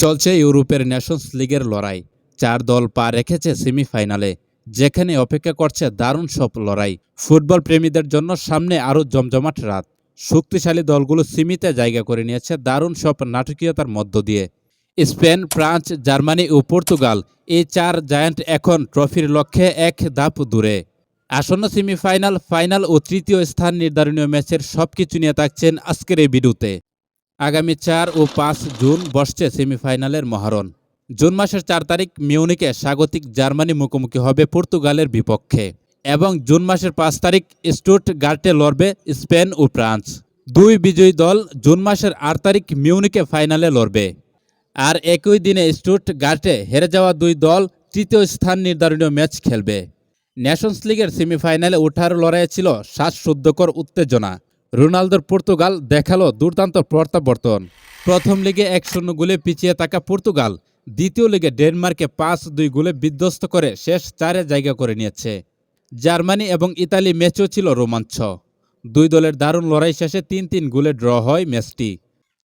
চলছে ইউরোপের নেশনস লিগের লড়াই। চার দল পা রেখেছে সেমিফাইনালে, যেখানে অপেক্ষা করছে দারুণ সব লড়াই। ফুটবল প্রেমীদের জন্য সামনে আরও জমজমাট রাত। শক্তিশালী দলগুলো সীমিত জায়গা করে নিয়েছে দারুণ সব নাটকীয়তার মধ্য দিয়ে। স্পেন, ফ্রান্স, জার্মানি ও পর্তুগাল এই চার জায়ান্ট এখন ট্রফির লক্ষ্যে এক ধাপ দূরে। আসন্ন সেমিফাইনাল, ফাইনাল ও তৃতীয় স্থান নির্ধারণীয় ম্যাচের সবকিছু নিয়ে থাকছেন আজকের এই ভিডিওতে আগামী চার ও পাঁচ জুন বসছে সেমিফাইনালের মহারণ। জুন মাসের চার তারিখ মিউনিকে স্বাগতিক জার্মানি মুখোমুখি হবে পর্তুগালের বিপক্ষে এবং জুন মাসের পাঁচ তারিখ স্টুট গার্টে লড়বে স্পেন ও ফ্রান্স। দুই বিজয়ী দল জুন মাসের আট তারিখ মিউনিকে ফাইনালে লড়বে। আর একই দিনে স্টুট গার্টে হেরে যাওয়া দুই দল তৃতীয় স্থান নির্ধারণীয় ম্যাচ খেলবে। ন্যাশনস লিগের সেমিফাইনালে ওঠার লড়াইয়ে ছিল শ্বাসরুদ্ধকর উত্তেজনা। রোনালদোর পর্তুগাল দেখাল দুর্দান্ত প্রত্যাবর্তন। প্রথম লিগে এক শূন্য গোলে পিছিয়ে থাকা পর্তুগাল দ্বিতীয় লিগে ডেনমার্কে পাঁচ দুই গোলে বিধ্বস্ত করে শেষ চারে জায়গা করে নিয়েছে। জার্মানি এবং ইতালি ম্যাচও ছিল রোমাঞ্চ। দুই দলের দারুণ লড়াই শেষে তিন তিন গোলে ড্র হয় ম্যাচটি।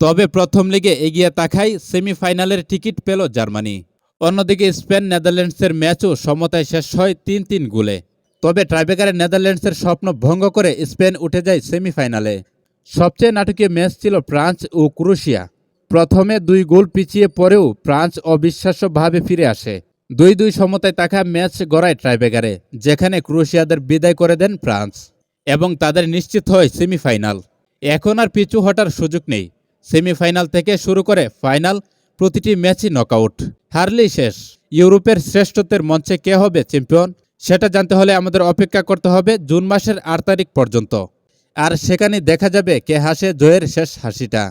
তবে প্রথম লিগে এগিয়ে থাকায় সেমিফাইনালের টিকিট পেল জার্মানি। অন্যদিকে স্পেন, নেদারল্যান্ডসের ম্যাচও সমতায় শেষ হয় তিন তিন গোলে। তবে ট্রাইবেকারে নেদারল্যান্ডসের স্বপ্ন ভঙ্গ করে স্পেন উঠে যায় সেমিফাইনালে। সবচেয়ে নাটকীয় ম্যাচ ছিল ফ্রান্স ও ক্রোয়েশিয়া প্রথমে দুই গোল পিছিয়ে পরেও ফ্রান্স অবিশ্বাস্যভাবে ফিরে আসে। দুই দুই সমতায় থাকা ম্যাচ গড়ায় ট্রাইবেকারে, যেখানে ক্রোয়েশিয়াদের বিদায় করে দেন ফ্রান্স এবং তাদের নিশ্চিত হয় সেমিফাইনাল। এখন আর পিছু হটার সুযোগ নেই। সেমিফাইনাল থেকে শুরু করে ফাইনাল প্রতিটি ম্যাচই নকআউট। হারলেই শেষ। ইউরোপের শ্রেষ্ঠত্বের মঞ্চে কে হবে চ্যাম্পিয়ন? সেটা জানতে হলে আমাদের অপেক্ষা করতে হবে জুন মাসের আট তারিখ পর্যন্ত। আর সেখানে দেখা যাবে কে হাসে জয়ের শেষ হাসিটা।